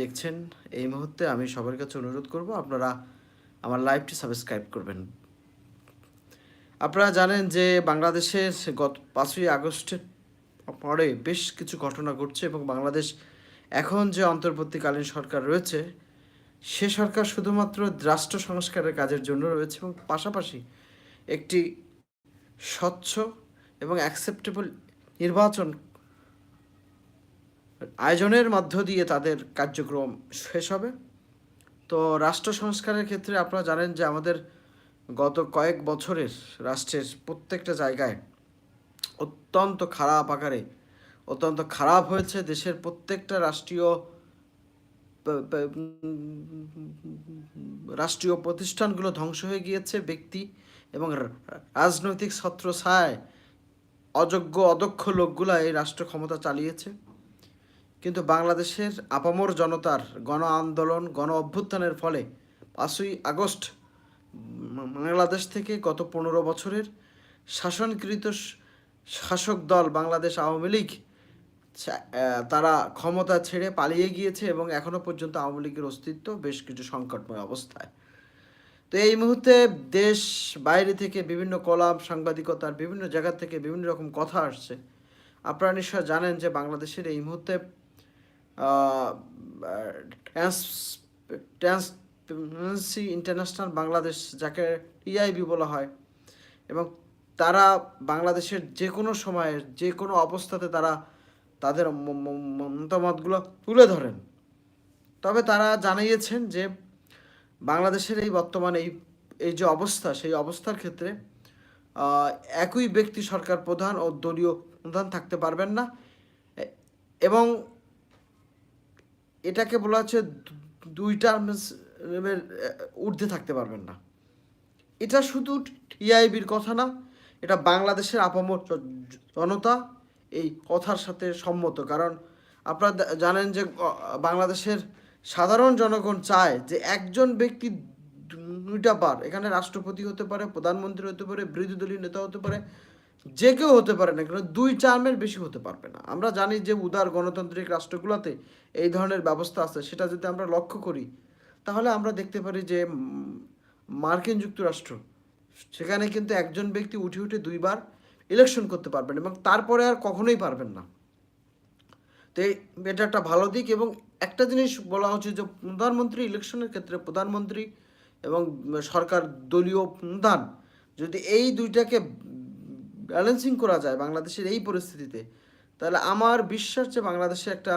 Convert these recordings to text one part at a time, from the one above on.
দেখছেন, এই মুহূর্তে আমি সবার কাছে অনুরোধ করব, আপনারা আমার লাইভটি সাবস্ক্রাইব করবেন। আপনারা জানেন যে বাংলাদেশের গত পাঁচই আগস্টের পরে বেশ কিছু ঘটনা ঘটছে এবং বাংলাদেশ এখন যে অন্তর্বর্তীকালীন সরকার রয়েছে, সে সরকার শুধুমাত্র রাষ্ট্র সংস্কারের কাজের জন্য রয়েছে এবং পাশাপাশি একটি স্বচ্ছ এবং অ্যাকসেপ্টেবল নির্বাচন আয়োজনের মধ্য দিয়ে তাদের কার্যক্রম শেষ হবে। তো রাষ্ট্র সংস্কারের ক্ষেত্রে আপনারা জানেন যে আমাদের গত কয়েক বছরের রাষ্ট্রের প্রত্যেকটা জায়গায় অত্যন্ত খারাপ আকারে, অত্যন্ত খারাপ হয়েছে দেশের প্রত্যেকটা রাষ্ট্রীয় রাষ্ট্রীয় প্রতিষ্ঠানগুলো ধ্বংস হয়ে গিয়েছে ব্যক্তি এবং রাজনৈতিক ছত্রছায়ায় অযোগ্য অদক্ষ লোকগুলা এই রাষ্ট্র ক্ষমতা চালিয়েছে। কিন্তু বাংলাদেশের আপামর জনতার গণ আন্দোলন, গণ অভ্যুত্থানের ফলে পাঁচই আগস্ট বাংলাদেশ থেকে গত পনেরো বছরের শাসনকৃত শাসক দল বাংলাদেশ আওয়ামী লীগ তারা ক্ষমতা ছেড়ে পালিয়ে গিয়েছে এবং এখনও পর্যন্ত আওয়ামী লীগের অস্তিত্ব বেশ কিছু সংকটময় অবস্থায়। তো এই মুহূর্তে দেশ বাইরে থেকে বিভিন্ন কলাম, সাংবাদিকতার বিভিন্ন জায়গা থেকে বিভিন্ন রকম কথা আসছে। আপনারা নিশ্চয় জানেন যে বাংলাদেশের এই মুহূর্তে ট্রান্সপারেন্সি ইন্টারন্যাশনাল বাংলাদেশ, যাকে টিআইবি বলা হয়, এবং তারা বাংলাদেশের যে কোনো সময়ে যে কোনো অবস্থাতে তারা তাদের মতামতগুলো তুলে ধরেন। তবে তারা জানিয়েছেন যে বাংলাদেশের এই বর্তমান এই এই যে অবস্থা, সেই অবস্থার ক্ষেত্রে একই ব্যক্তি সরকার প্রধান ও দলীয় প্রধান থাকতে পারবেন না। এবং এটাকে বলা হচ্ছে দুই টার্মের ঊর্ধ্বে থাকতে পারবেন না। এটা শুধু টিআইবির কথা না, এটা বাংলাদেশের আপামর জনতা এই কথার সাথে সম্মত। কারণ আপনারা জানেন যে বাংলাদেশের সাধারণ জনগণ চায় যে একজন ব্যক্তি দুইটা বার, এখানে রাষ্ট্রপতি হতে পারে, প্রধানমন্ত্রী হতে পারে, বিরোধী দলীয় নেতা হতে পারে যে কেউ হতে পারে না, কেন দুই টার্মের বেশি হতে পারবে না। আমরা জানি যে উদার গণতান্ত্রিক রাষ্ট্রগুলোতে এই ধরনের ব্যবস্থা আছে, সেটা যদি আমরা লক্ষ্য করি, তাহলে আমরা দেখতে পারি যে মার্কিন যুক্তরাষ্ট্র, সেখানে কিন্তু একজন ব্যক্তি উঠে উঠে দুইবার ইলেকশন করতে পারবেন এবং তারপরে আর কখনোই পারবেন না। তো এটা একটা ভালো দিক এবং একটা জিনিস বলা হচ্ছে যে প্রধানমন্ত্রী ইলেকশনের ক্ষেত্রে প্রধানমন্ত্রী এবং সরকার দলীয় প্রধান যদি এই দুইটাকে ব্যালেন্সিং করা যায় বাংলাদেশের এই পরিস্থিতিতে, তাহলে আমার বিশ্বাস যে বাংলাদেশে একটা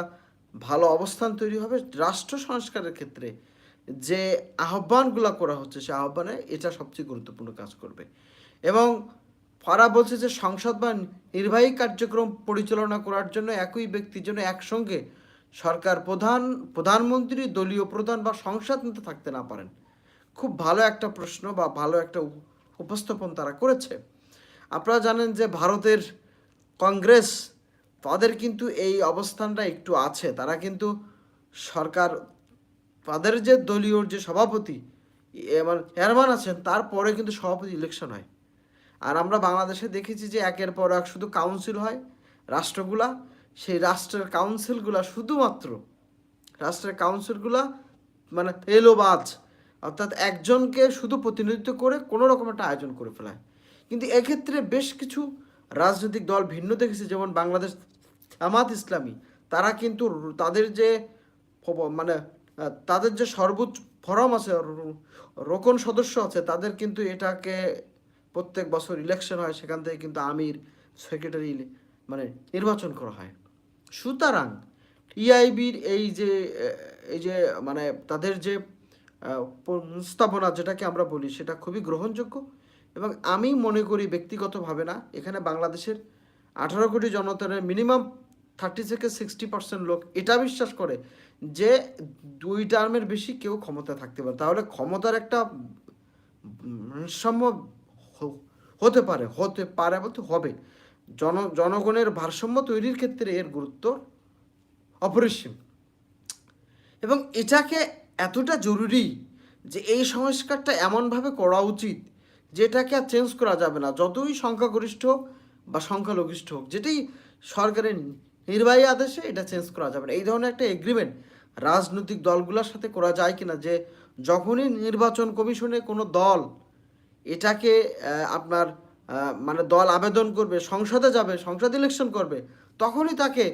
ভালো অবস্থান তৈরি হবে রাষ্ট্র সংস্কারের ক্ষেত্রে, যে আহ্বানগুলো করা হচ্ছে সে আহ্বানে এটা সবচেয়ে গুরুত্বপূর্ণ কাজ করবে। এবং ফারা বলছে যে সংসদ বা নির্বাহী কার্যক্রম পরিচালনা করার জন্য একই ব্যক্তির জন্য একসঙ্গে সরকার প্রধান, প্রধানমন্ত্রী, দলীয় প্রধান বা সংসদ নেতা থাকতে না পারেন। খুব ভালো একটা প্রশ্ন বা ভালো একটা উপস্থাপন তারা করেছে। আপনারা জানেন যে ভারতের কংগ্রেস, তাদের কিন্তু এই অবস্থানটা একটু আছে। তারা কিন্তু সরকার, তাদের যে দলীয় যে সভাপতি এবার চেয়ারম্যান আছেন, তারপরে কিন্তু সভাপতি ইলেকশন হয়। আর আমরা বাংলাদেশে দেখেছি যে একের পর এক শুধু কাউন্সিল হয়, রাষ্ট্রগুলা। সেই রাষ্ট্রের কাউন্সিলগুলা শুধুমাত্র, রাষ্ট্রের কাউন্সিলগুলা মানে তেলোবাজ, অর্থাৎ একজনকে শুধু প্রতিনিধিত্ব করে কোনো রকম একটা আয়োজন করে ফেলায়। কিন্তু এক্ষেত্রে বেশ কিছু রাজনৈতিক দল ভিন্ন দেখেছে যেমন বাংলাদেশ জামাত ইসলামী। তারা কিন্তু তাদের যে মানে তাদের যে সর্বোচ্চ ফরম আছে রোকন সদস্য আছে তাদের কিন্তু এটাকে প্রত্যেক বছর ইলেকশন হয় সেখান থেকে কিন্তু আমির সেক্রেটারি মানে নির্বাচন করা হয়। সুতরাং টিআইবির এই যে এই যে মানে তাদের যে আহ, উপস্থাপনা যেটাকে আমরা বলি সেটা খুবই গ্রহণযোগ্য। এবং আমি মনে করি ব্যক্তিগতভাবে না, এখানে বাংলাদেশের আঠারো কোটি জনতার মিনিমাম থার্টি থেকে সিক্সটি পার্সেন্ট লোক এটা বিশ্বাস করে যে দুই টার্মের বেশি কেউ ক্ষমতা থাকতে পারে। তাহলে ক্ষমতার একটা ভারসাম্য হতে পারে হতে পারে বলতে হবে। জন, জনগণের ভারসাম্য তৈরির ক্ষেত্রে এর গুরুত্ব অপরিসীম। এবং এটাকে এতটা জরুরি যে এই সংস্কারটা এমনভাবে করা উচিত যেটাকে আর চেঞ্জ করা যাবে না। যতই সংখ্যাগরিষ্ঠ হোক বা সংখ্যালঘিষ্ঠ হোক, যেটাই সরকারের নির্বাহী আদেশে এটা চেঞ্জ করা যাবে না। এই ধরনের একটা এগ্রিমেন্ট রাজনৈতিক দলগুলোর সাথে করা যায় কি না যে যখনই নির্বাচন কমিশনে কোনো দল এটাকে আপনার মানে দল আবেদন করবে, সংসদে যাবে, সংসদ ইলেকশন করবে, তখনই তাকে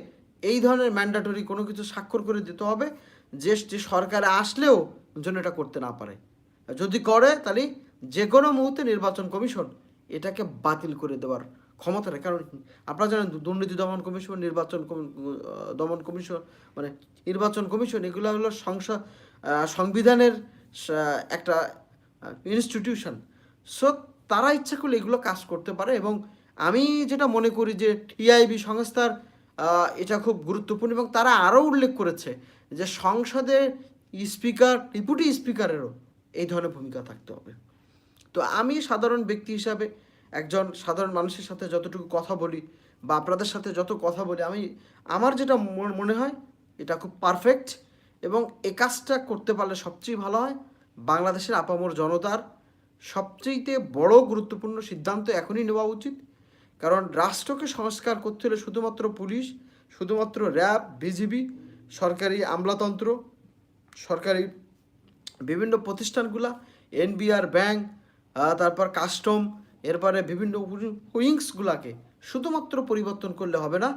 এই ধরনের ম্যান্ডাটরি কোনো কিছু স্বাক্ষর করে দিতে হবে, যে সরকারে আসলেও যেন এটা করতে না পারে। যদি করে, তাহলে যে কোনো মুহূর্তে নির্বাচন কমিশন এটাকে বাতিল করে দেওয়ার ক্ষমতা রাখে। কারণ আপনারা জানেন, দুর্নীতি দমন কমিশন, নির্বাচন দমন কমিশন মানে নির্বাচন কমিশন, এগুলো হলো সংসদ সংবিধানের একটা ইনস্টিটিউশন সো তারা ইচ্ছা করলে এগুলো কাজ করতে পারে এবং আমি যেটা মনে করি যে টিআইবি সংস্থার এটা খুব গুরুত্বপূর্ণ এবং তারা আরও উল্লেখ করেছে যে সংসদের স্পিকার, ডেপুটি স্পিকারেরও এই ধরনের ভূমিকা থাকতে হবে। তো আমি সাধারণ ব্যক্তি হিসাবে, একজন সাধারণ মানুষের সাথে যতটুকু কথা বলি বা আপনাদের সাথে যত কথা বলি, আমি, আমার যেটা মন- হয়, এটা খুব পারফেক্ট এবং এ কাজটা করতে পারলে সবচেয়ে ভালো হয়, বাংলাদেশের আপামর জনতার সবচেয়ে বড় গুরুত্বপূর্ণ সিদ্ধান্ত এখনই নেওয়া উচিত। কারণ রাষ্ট্রকে সংস্কার করতে হলে শুধুমাত্র পুলিশ, শুধুমাত্র র্যাব, বিজিবি, সরকারি আমলাতন্ত্র, সরকারি বিভিন্ন প্রতিষ্ঠানগুলা, এনবিআর, ব্যাংক তারপর কাস্টম এরপরে বিভিন্ন উইংসগুলাকে শুধুমাত্র পরিবর্তন করলে হবে না,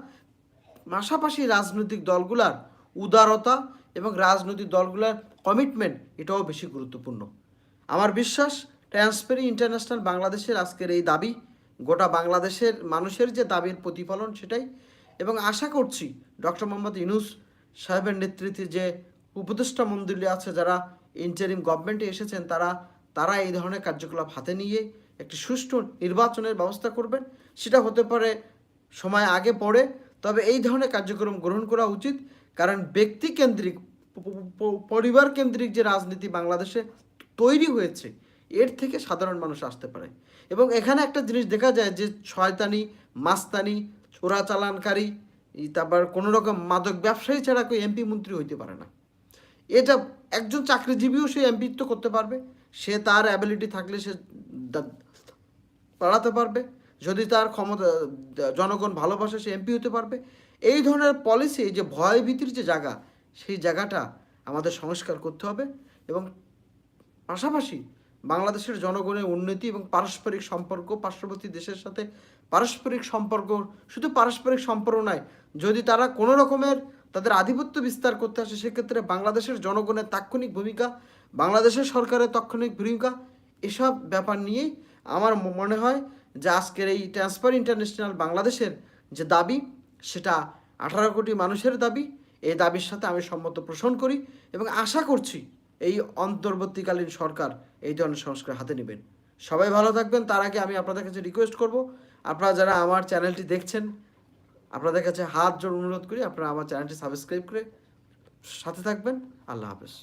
পাশাপাশি রাজনৈতিক দলগুলার উদারতা এবং রাজনৈতিক দলগুলার কমিটমেন্ট এটাও বেশি গুরুত্বপূর্ণ। আমার বিশ্বাস ট্রান্সপেরি ইন্টারন্যাশনাল বাংলাদেশের আজকের এই দাবি, গোটা বাংলাদেশের মানুষের যে দাবির প্রতিফলন সেটাই। এবং আশা করছি ডক্টর মোহাম্মদ ইনুস সাহেবের নেতৃত্বে যে উপদেষ্টা মন্ডলী আছে, যারা ইন্টারিম গভর্নমেন্টে এসেছেন, তারা তারা এই ধরনের কার্যকলাপ হাতে নিয়ে একটি সুষ্ঠু নির্বাচনের ব্যবস্থা করবেন। সেটা হতে পারে সময় আগে পড়ে তবে এই ধরনের কার্যক্রম গ্রহণ করা উচিত। কারণ ব্যক্তি কেন্দ্রিক, প- প- প- পরিবার কেন্দ্রিক যে রাজনীতি বাংলাদেশে তৈরি হয়েছে, এর থেকে সাধারণ মানুষ আসতে পারে। এবং এখানে একটা জিনিস দেখা যায় যে শয়তানি, মাস্তানি চোরাচালানকারী তারপর কোনো রকম মাদক ব্যবসায়ী ছাড়া কেউ এমপি মন্ত্রী হইতে পারে না। এটা একজন চাকরিজীবীও সে এমপিত্ব করতে পারবে। সে তার অ্যাবিলিটি থাকলে সে বাড়াতে পারবে। যদি তার ক্ষমতা, জনগণ ভালোবাসে, সে এমপি হতে পারবে। এই ধরনের পলিসি যে ভয় ভীতির যে জায়গা, সেই জায়গাটা আমাদের সংস্কার করতে হবে এবং পাশাপাশি বাংলাদেশের জনগণের উন্নতি এবং পারস্পরিক সম্পর্ক, পার্শ্ববর্তী দেশের সাথে পারস্পরিক সম্পর্ক, শুধু পারস্পরিক সম্পর্ক নয়, যদি তারা কোনো রকমের তাদের আধিপত্য বিস্তার করতে আসে, সেক্ষেত্রে বাংলাদেশের জনগণের তাৎক্ষণিক ভূমিকা বাংলাদেশের সরকারের তাৎক্ষণিক ভূমিকা, এসব ব্যাপার নিয়েই আমার মনে হয় যে আজকের এই ট্রান্সফার ইন্টারন্যাশনাল বাংলাদেশের যে দাবি, সেটা আঠারো কোটি মানুষের দাবি। এই দাবির সাথে আমি সম্মত পোষণ করি এবং আশা করছি এই অন্তর্বর্তীকালীন সরকার এই ধরনের সংস্কার হাতে নেবেন। সবাই ভালো থাকবেন। তার আগে আমি আপনাদের কাছে রিকোয়েস্ট করব। আপনারা যারা আমার চ্যানেলটি দেখছেন, আপনাদের কাছে হাত জোর অনুরোধ করি আপনারা আমার চ্যানেলটি সাবস্ক্রাইব করে সাথে থাকবেন। আল্লাহ হাফেজ।